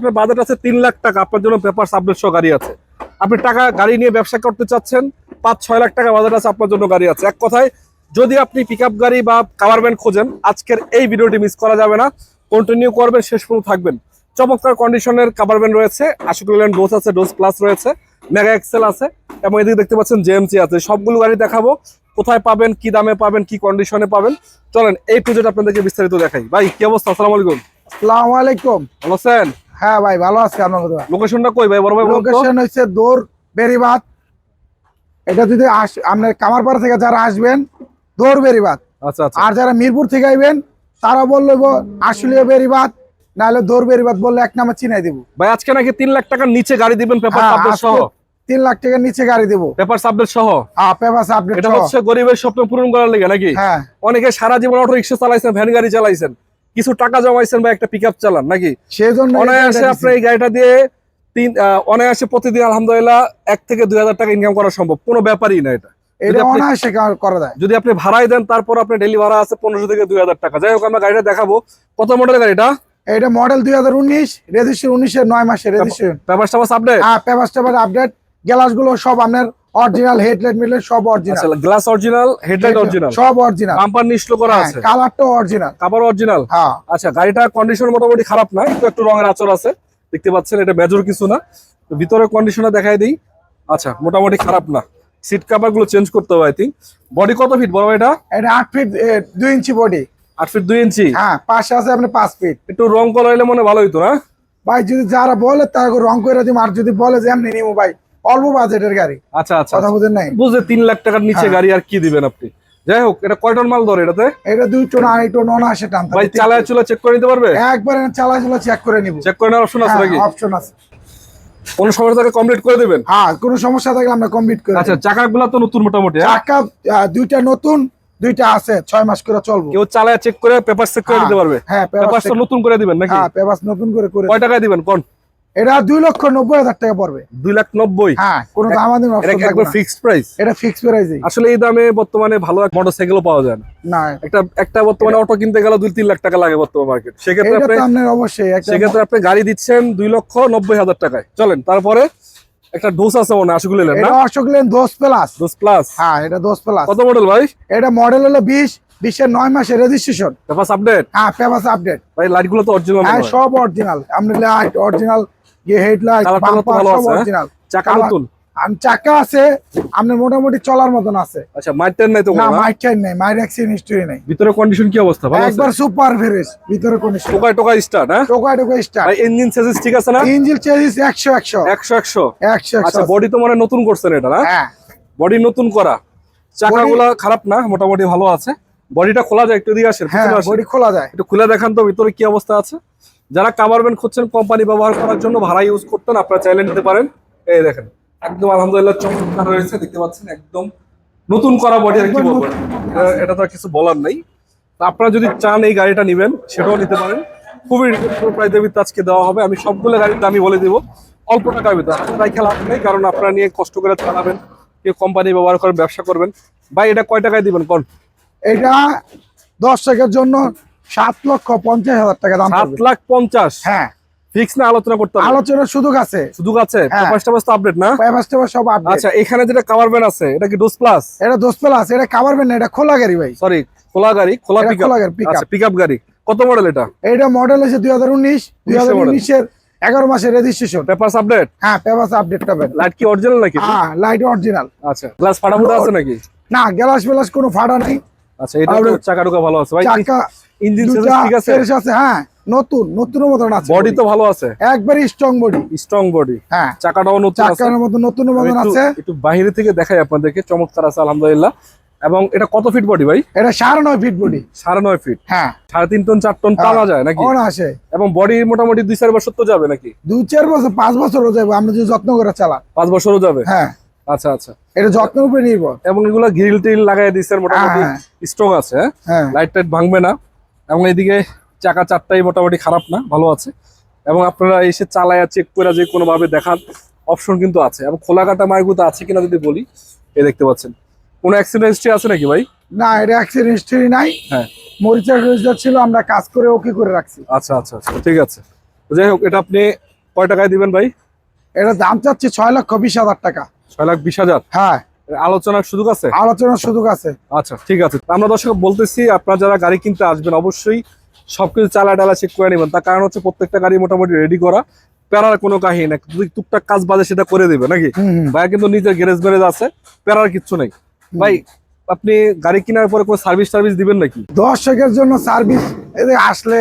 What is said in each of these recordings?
আপনার বাজেট আছে তিন লাখ টাকা। আপনার জন্য পেপার সাবমিট সহ গাড়ি আছে। আপনি টাকা গাড়ি নিয়ে ব্যবসা করতে চাচ্ছেন পাঁচ ছয় লাখ টাকা বাজেট আছে আপনার জন্য গাড়ি আছে। এক কথায় যদি আপনি পিক গাড়ি বা কাভার ভ্যান খোঁজেন আজকের এই ভিডিওটি মিস করা যাবে না। কন্টিনিউ করবেন শেষ পর্যন্ত থাকবেন। চমৎকার কন্ডিশনের কাভার ভ্যান রয়েছে। আশিক লেন ডোজ আছে ডোজ প্লাস রয়েছে মেগা এক্সেল আছে এবং এদিকে দেখতে পাচ্ছেন জেএমসি আছে। সবগুলো গাড়ি দেখাবো কোথায় পাবেন কি দামে পাবেন কি কন্ডিশনে পাবেন। চলেন এই পুজোটা আপনাদেরকে বিস্তারিত দেখাই। ভাই কি অবস্থা? আসসালামু আলাইকুম। আসসালামু আলাইকুম। ভালো আছেন? হ্যাঁ ভাই ভালো আছে আপনার লোকেশনটা কই ভাই? বড় ভাই লোকেশন হচ্ছে দৌড় বেরিবাদ এটা যদি আপনার কামারপাড়া থেকে যারা আসবেন দৌড় বেরিবাদ আচ্ছা আচ্ছা। আর যারা মিরপুর থেকে আইবেন তারা বলল আসলীয় বেরিবাদ নাহলে দৌড় বেরিবাদ বললে এক নামে চিনাই দিব। ভাই আজকে নাকি তিন লাখ টাকার নিচে গাড়ি দিবেন পেপার হ্যাঁ, সাবজেক্ট সহ? তিন লাখ টাকার নিচে গাড়ি দেবো। পেপার সাবজেক্ট সহ? হ্যাঁ পেপার আপডেট এটা হচ্ছে গরিবের স্বপ্ন পূরণ করার লেগে নাকি? হ্যাঁ। অনেকে সারা জীবন অটো রিক্সা চালাইছেন ভ্যান গাড়ি চালাইছেন। কিছু টাকা জমাইছেন বা একটা পিক আপ চালান নাকি? সেই জন্য অনায়াসে আপনি এই গাড়িটা দিয়ে তিন অনায়াসে প্রতিদিন আলহামদুলিল্লাহ এক থেকে দুই হাজার টাকা ইনকাম করা সম্ভব। কোনো ব্যাপারই না এটা। এটা যদি আপনি- অনায়াসে করা যায়। যদি আপনি ভাড়াই দেন তারপর আপনার ডেলি ভাড়া আছে পনেরোশো থেকে দুই হাজার টাকা। যাই হোক আমরা গাড়িটা দেখাবো। কত মডেলের গাড়িটা? এটা মডেল দুই হাজার উনিশ রেজিস্ট্রেশন উনিশের নয় মাসের রেজিস্ট্রেশন পেপার আপডেট হ্যাঁ পেপার আপডেট গ্লাসগুলো সব আপনার অরিজিনাল হেডলাইট মিলে সব অরিজিনাল আচ্ছা গ্লাস অরিজিনাল হেডলাইট অরিজিনাল সব অরিজিনাল বাম্পার নিশ্চল করা আছে। কালারটাও অরিজিনাল কাপড় অরিজিনাল হ্যাঁ। আচ্ছা গাড়িটার কন্ডিশন মোটামুটি খারাপ না একটু একটু রঙের আচর আছে। দেখতে পাচ্ছেন এটা মেজর কিছু না। তো ভিতরের কন্ডিশনটা দেখাই দিই। আচ্ছা মোটামুটি খারাপ না। সিট কাভারগুলো চেঞ্জ করতে হবে আই থিঙ্ক বডি কত ফিট বড় এটা? এটা আট ফিট দুই ইঞ্চি বডি আট ফিট দুই ইঞ্চি? হ্যাঁ পাশে আছে আপনি পাঁচ ফিট একটু রং করা হলে মনে ভালো হইতো না? ভাই যদি যারা বলে তারা রং করে দিব আর যদি বলে যে এমনি নিবো ভাই। অল্প বাজেটের গাড়ি। আচ্ছা আচ্ছা কথা বুঝেন নাই? বুঝলে তিন লাখ টাকার নিচে হ্যাঁ। গাড়ি আর কি দিবেন আপনি? যাই হোক এটা কয় টন মাল ধরে এটাতে? এটা দুই টোন আড়াই টোন অনায়াসে টান ভাই চালায় চুলা চেক করে নিতে পারবে? একবার চালা চালা চেক করে নিব। চেক করে নেওয়ার অপশন আছে নাকি? অপশন আছে। কোন সময় তাকে কমপ্লিট করে দিবেন? হ্যাঁ কোনো সমস্যা থাকলে আমরা কমপ্লিট করে আচ্ছা চাকাগুলো তো নতুন মোটামুটি হ্যাঁ? চাকা দুইটা নতুন দুইটা আছে ছয় মাস করে চলবো। কেউ চালায় চেক করে পেপার চেক করে হ্যাঁ, দিতে পারবে? হ্যাঁ পেপার পেপার নতুন করে দিবেন নাকি? হ্যাঁ পেপার নতুন করে করে কয় টাকায় দিবেন? কোন? এটা দুই লক্ষ নব্বই হাজার টাকা পড়বে। দুই লাখ নব্বই? হ্যাঁ কোনো। ফিক্সড প্রাইস এটা আসলে এই দামে বর্তমানে ভালো এক মোটরসাইকেলও পাওয়া যায় না। না। একটা একটা বর্তমানে অটো কিনতে গেলে দুই তিন লাখ টাকা লাগে বর্তমান মার্কেট সেক্ষেত্রে আপনি অবশ্যই সেক্ষেত্রে আপনি গাড়ি দিচ্ছেন দুই লক্ষ নব্বই হাজার টাকায়। চলেন তারপরে একটা ডোস আছে মনে হয়, লেন না? অশোক লেন প্লাস ডোস প্লাস হ্যাঁ এটা প্লাস কত মডেল ভাই? এটা মডেল হলো বিশ বিশের নয় মাসের রেজিস্ট্রেশন আপডেট হ্যাঁ পেপার আপডেট ভাই তো অরিজিনাল হ্যাঁ সব অরিজিনাল আপনার লাইট অরিজিনাল হেডলাইট আছে, হ্যাঁ? অরিজিনাল চাকা নতুন? চাকা আছে আপনার মোটামুটি চলার মতন আছে। আচ্ছা মাইটেন নাই তো না কোনো, না? মাইক টাইম নেই মাইর অ্যাক্সিডেন্ট হিস্টরি নেই। ভিতরে কন্ডিশন কি অবস্থা ভালো একবার সুপার ফ্রেশ ভিতরে কোন টোকায় টোকায় স্টার্ট হ্যাঁ? টোকা টোকা স্টার্ট ইঞ্জিন সেসিস ঠিক আছে না? ইঞ্জিন চেঞ্জিস একশো একশো। একশো একশো? একশো আচ্ছা একশো বডি তো মানে নতুন করছেন এটা না? হ্যাঁ। বডি নতুন করা। চাকাগুলা খারাপ না মোটামুটি ভালো আছে। বডিটা খোলা যায় একটু দিকে আসেন হ্যাঁ বডি খোলা যায়। একটু খুলে দেখান তো ভিতরে কি অবস্থা আছে? যারা কাভারমেন্ট খুঁজছেন কোম্পানি ব্যবহার করার জন্য ভাড়া ইউজ করতেন আপনারা চাইলে নিতে পারেন। এই দেখেন একদম আলহামদুলিল্লাহ চমৎকার রয়েছে দেখতে পাচ্ছেন একদম নতুন করা বডি আর কি বলব। এটা- তো আর কিছু বলার নাই। আপনারা যদি চান এই গাড়িটা নেবেন সেটাও নিতে পারেন। খুবই প্রাইজের ভিতরে আজকে দেওয়া হবে। আমি সবগুলো গাড়ির দামই বলে দিব। অল্প টাকার ভিতরে আপনারাই খেলা নেই কারণ আপনারা নিয়ে কষ্ট করে চালাবেন কেউ কোম্পানি ব্যবহার করে ব্যবসা করবেন। ভাই এটা কয় টাকায় দিবেন? কোন? এটা দশ টাকার জন্য সাত লক্ষ পঞ্চাশ হাজার টাকা দাম সাত লাখ পঞ্চাশ? হ্যাঁ। ফিক্স না আলোচনা করতে হবে। সুযোগ আছে। সুযোগ আছে? হ্যাঁ। পেপার আপডেট না? পেপার টেপার সব আপডেট আচ্ছা এখানে যেটা কাভার ভ্যান আছে এটা কি ডোজ প্লাস এটা প্লাস এটা কাভারবেন না এটা খোলা গাড়ি ভাই। সরি খোলা গাড়ি খোলা পিকআপ। আচ্ছা পিকআপ গাড়ি। কত মডেল এটা? এটা মডেল model। উনিশের এগারো মাসের রেজিস্ট্রেশন পেপারস আপডেট হ্যাঁ আপডেট পাবেন লাইট কি অরিজিনাল নাকি? হ্যাঁ লাইট অরিজিনাল আচ্ছা গ্লাস ফাটাফুটা আছে নাকি? না গ্যালাস ফেলাস কোনো ফাটা নেই। আচ্ছা এটা চাকা টুকা ভালো আছে। ভাই চাকা ইঞ্জিন ঠিক আছে? আছে হ্যাঁ নতুন নতুন মতন আছে বডি তো ভালো আছে? একবারই স্ট্রং বডি স্ট্রং বডি হ্যাঁ চাকাটাও নতুন আছে। চাকার মতো নতুন মতন আছে। একটু বাইরে থেকে দেখাই আপনাদেরকে চমৎকার আছে আলহামদুলিল্লাহ। এবং এটা কত ফিট বডি ভাই? এটা সাড়ে নয় ফিট বডি সাড়ে নয় ফিট হ্যাঁ। সাড়ে তিন টন চার টন টানা যায় নাকি? আসে এবং বডি মোটামুটি দুই চার বছর তো যাবে নাকি? দুই চার বছর পাঁচ বছরও যাব আমরা যদি যত্ন করে চালান পাঁচ বছরও যাবে? হ্যাঁ। আচ্ছা আচ্ছা। এটা যত্নের উপরে নির্ভর। এবং এগুলো গ্রিল টিল লাগাই দিচ্ছেন মোটামুটি হ্যাঁ। স্ট্রং আছে হ্যাঁ? হ্যাঁ। লাইট টাইট ভাঙবে না। এবং এইদিকে চাকা চারটাই মোটামুটি খারাপ না ভালো আছে। এবং আপনারা এসে চালায়া চেক করে যে কোনো ভাবে দেখার অপশন কিন্তু আছে। এবং খোলা কাটা মাইগুতো আছে কিনা যদি বলি এই দেখতে পাচ্ছেন। কোনো অ্যাক্সিডেন্ট হিস্ট্রি আছে নাকি ভাই? না এটা অ্যাক্সিডেন্ট হিস্টরি নাই। হ্যাঁ। মরিচা রেজিস্টার ছিল আমরা কাজ করে ওকে করে রাখছি। আচ্ছা আচ্ছা আচ্ছা ঠিক আছে। যাই হোক এটা আপনি কয় টাকায় দিবেন ভাই? এটা দাম চাচ্ছি ছয় লক্ষ বিশ হাজার টাকা। ছয় লাখ বিশ হাজার? হ্যাঁ। আলোচনার সুযোগ আছে? আলোচনার সুযোগ আছে। আচ্ছা ঠিক আছে। আমরা দর্শক বলতেছি আপনারা যারা গাড়ি কিনতে আসবেন অবশ্যই সবকিছু চালা ডালা চেক করে নেবেন। তার কারণ হচ্ছে প্রত্যেকটা গাড়ি মোটামুটি রেডি করা। প্যারার কোনো কাহিনী না যদি টুকটাক কাজ বাজে সেটা করে দেবে নাকি। ভাইয়া কিন্তু নিজের গ্যারেজ ম্যারেজ আছে প্যারার কিচ্ছু নেই। ভাই আপনি গাড়ি কেনার পরে কোনো সার্ভিস টার্ভিস দিবেন নাকি? দর্শকের জন্য সার্ভিস আসলে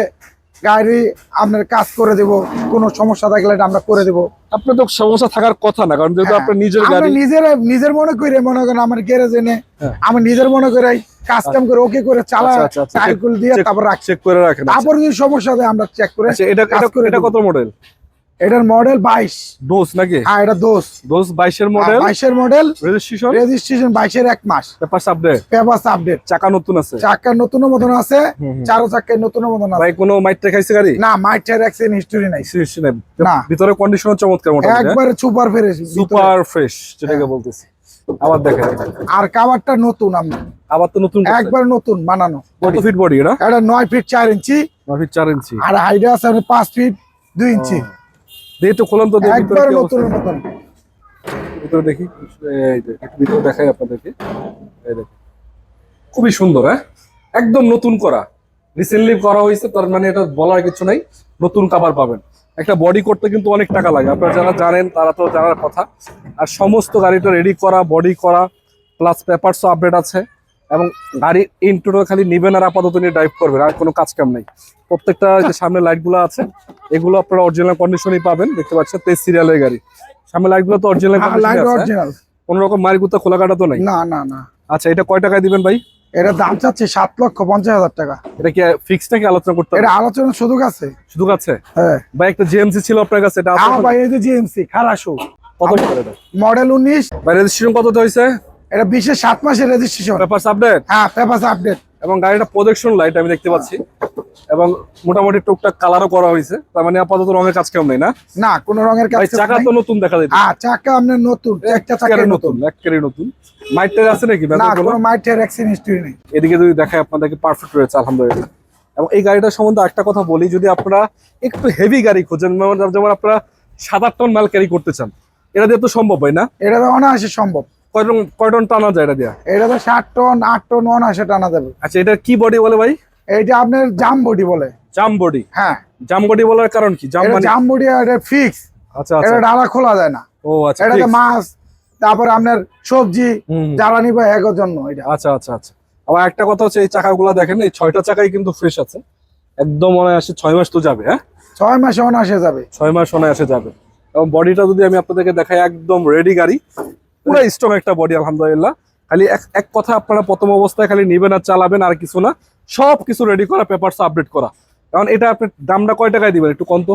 গাড়ি আপনার কাজ করে দেব কোনো সমস্যা থাকলে আমরা করে দেব আপনার তো সমস্যা থাকার কথা না কারণ যেহেতু আপনার নিজের গাড়ি নিজের নিজের মনে করে মনে করেন আমার গ্যারেজ এনে হ্যাঁ। আমি নিজের মনে করে কাজ কাম করে ওকে করে চালা আচ্ছা, আচ্ছা, আচ্ছা। টাইকুল দিয়ে তারপর চেক করে রাখেন আচ্ছা। তারপর যদি সমস্যা হয় আমরা চেক করে আচ্ছা এটা এটা কত মডেল এটার মডেল বাইশ। ডোজ নাকি? হ্যাঁ এটা দোষ। ডোজ বাইশের মডেল বাইশের মডেল রেজিস্ট্রেশন রেজিস্ট্রেশন বাইশের এক মাস। পেপার আপডেট পেপার আপডেট চাকা নতুন আছে? চাকার নতুন মতন আছে। চারো চাকার নতুন মতন আছে। ভাই কোনো মাইট খাইছে গাড়ি? না মাইটের অ্যাক্সিডেন্ট হিস্টোরি নাই। Seriously নাই। না। ভিতরে কন্ডিশন চমৎকার মোটামুটি একবারে সুপার ফ্রেশ সুপার ফ্রেশ যেটাকে হ্যাঁ। বলতেছি। আবার দেখেন। আর কাভারটা নতুন আমরা। আবার তো নতুন একবার নতুন বানানো। কত ফিট বডি এটা? এটা নয় ফিট চার ইঞ্চি নয় ফিট চার ইঞ্চি আর হাইডে আছে আপনার পাঁচ ফিট দুই ইঞ্চি তো তো ভিতরে একবার কি নতুন ভিতরে দেখি এই যে একটু ভিতরে দেখাই আপনাদেরকে। এই খুবই সুন্দর হ্যাঁ? একদম নতুন করা। রিসেন্টলি করা হয়েছে তার মানে এটা বলার কিছু নাই। নতুন কাভার পাবেন। একটা বডি করতে কিন্তু অনেক টাকা লাগে। আপনারা যারা জানেন তারা তো জানার কথা। আর সমস্ত গাড়িটা রেডি করা বডি করা প্লাস পেপারসও আপডেট আছে। এবং গাড়ি ইনটুটো খালি নিবেন আর আপাতত নিয়ে ড্রাইভ করবেন আর কোনো কাজ কাম নেই। প্রত্যেকটা যে সামনে লাইটগুলো আছে এগুলো আপনারা অরিজিনাল কন্ডিশনই পাবেন দেখতে পাচ্ছেন তেইশ সিরিয়ালের গাড়ি। সামনে লাইটগুলো তো অরিজিনাল কোন রকম মারি গুতা খোলা কাটা তো নাই? না না না। আচ্ছা এটা কয় টাকায় দিবেন ভাই? এটা দাম চাচ্ছে সাত লক্ষ পঞ্চাশ হাজার টাকা। এটা কি ফিক্স নাকি আলোচনা করতে এটা আলোচনার সুযোগ আছে। শুধু আছে? হ্যাঁ। ভাই একটা জিএমসি ছিল আপনার কাছে এটা হ্যাঁ ভাই এই যে জিএমসি খারাসু কত মডেল উনিশ। ভাই রেজিস্ট্রেশন কত হয়েছে এটা বিশের সাত মাসের রেজিস্ট্রেশন পেপারস আপডেট হ্যাঁ পেপার আপডেট এবং গাড়িটা প্রজেকশন লাইট আমি দেখতে পাচ্ছি। এবং মোটামুটি টুকটাক কালারও করা হয়েছে। তার মানে আপাতত রঙের কাজ কেমন নেই না? না কোনো রঙের কাজ চাকা তো নতুন দেখা যাচ্ছে হ্যাঁ চাকা আপনার নতুন একটা চাকা নতুন একেবারে নতুন। মাইটের আছে নাকি না কোনো মাইটের অ্যাক্সিডেন্ট হিস্টরি নেই। এদিকে যদি দেখায় আপনাদেরকে পারফেক্ট রয়েছে আলহামদুলিল্লাহ। এবং এই গাড়িটার সম্বন্ধে একটা কথা বলি যদি আপনারা একটু হেভি গাড়ি খোঁজেন যেমন- আপনারা সাত আট টন মাল ক্যারি করতে চান এটা দিয়ে তো সম্ভব হয় না? এটা অনায়াসে সম্ভব। কয় টন কয় টন যায় এটা দিয়ে? এটা তো ষাট টন আট টন অনায়াসে টানা যাবে আচ্ছা এটা কি বডি বলে ভাই? এইটা আপনার জাম বডি বলে। জাম বডি হ্যাঁ। জাম বডি বলার কারণ কি? জাম মানে জাম বডি এটা ফিক্স আচ্ছা আচ্ছা। এটা ডালা খোলা যায় না। ও আচ্ছা ঠিক। মাছ তারপর আপনার সবজি। জ্বালানি বা এগোর জন্য এটা। আচ্ছা আচ্ছা আচ্ছা। আবার একটা কথা হচ্ছে এই চাকাগুলো দেখেন এই ছয়টা চাকাই কিন্তু ফ্রেশ আছে। একদম মনে আসে ছয় মাস তো যাবে হ্যাঁ? ছয় মাসে অনায়াসে যাবে। ছয় মাস অনায়াসে যাবে। এবং বডিটা যদি আমি আপনাদেরকে দেখাই একদম রেডি গাড়ি। পুরো স্ট্রং একটা বডি আলহামদুলিল্লাহ। খালি এক কথা আপনারা প্রথম অবস্থায় খালি নেবেন আর চালাবেন আর কিছু না। সব কিছু রেডি করা পেপারস আপডেট করা। কারণ এটা আপনি দামটা কয় টাকায় দিবেন একটু কম তো?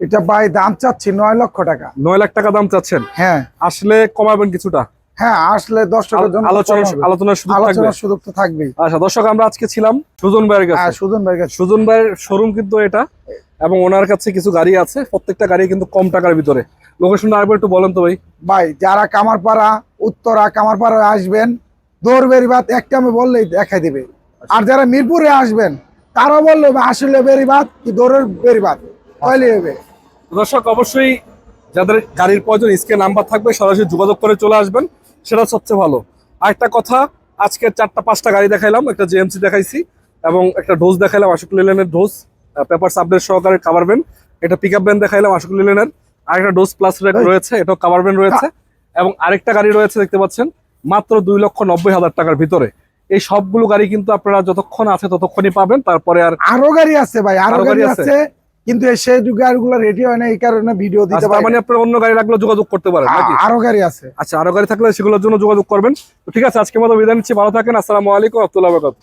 এটা ভাই দাম চাচ্ছি নয় লক্ষ টাকা। নয় লাখ টাকা দাম চাচ্ছেন? হ্যাঁ। আসলে কমাবেন কিছুটা? হ্যাঁ আসলে দর্শকের জন্য আলোচনা। আলোচনার সুযোগ থাকবে। আলোচনার সুযোগ তো থাকবেই। আচ্ছা দর্শক আমরা আজকে ছিলাম সুজন ভাইয়ের কাছে। হ্যাঁ সুজন কাছে। সুজন ভাইয়ের শোরুম কিন্তু এটা এবং ওনার কাছে কিছু গাড়ি আছে। প্রত্যেকটা গাড়ি কিন্তু কম টাকার ভিতরে। লোকেশনটা আরেকবার একটু বলেন তো ভাই। ভাই যারা কামারপাড়া উত্তরা কামারপাড়া আসবেন দৌড় বেরিবাদ একটা আমি বললেই দেখাই দিবে। আর যারা মিরপুরে আসবেন তারা বলল আসলে বেরিবাদ কি দৌড়ের বেরিবাদ কয়লি হবে। দর্শক অবশ্যই যাদের গাড়ির প্রয়োজন স্ক্রিন নাম্বার থাকবে সরাসরি যোগাযোগ করে চলে আসবেন সেটা সবচেয়ে ভালো। আরেকটা কথা আজকে চারটা পাঁচটা গাড়ি দেখাইলাম একটা জেএমসি দেখাইছি এবং একটা ডোজ দেখাইলাম আশুক লিলেনের ডোজ পেপার সাবডেট সহকারে কাভার ভ্যান এটা পিক আপ ভ্যান দেখাইলাম আশুক লিলেনের আরেকটা ডোজ প্লাস রেট রয়েছে এটাও কাভার ভ্যান রয়েছে। এবং আরেকটা গাড়ি রয়েছে দেখতে পাচ্ছেন মাত্র দুই লক্ষ নব্বই হাজার টাকার ভিতরে। এই সবগুলো গাড়ি কিন্তু আপনারা যতক্ষণ আছে ততক্ষণই পাবেন তারপরে আর আরও গাড়ি আছে ভাই আরও গাড়ি আছে? কিন্তু এই সেই গাড়িগুলো রেডি হয় না এই কারণে ভিডিও দিতে আচ্ছা, পারি মানে আপনারা অন্য গাড়ি লাগলে যোগাযোগ করতে পারেন নাকি? আরও গাড়ি আছে। আচ্ছা আরও গাড়ি থাকলে সেগুলোর জন্য যোগাযোগ করবেন। তো ঠিক আছে আজকে মতো বিদায় নিচ্ছি ভালো থাকেন আসসালামু আলাইকুম আব্দুল্লাহ বাকাত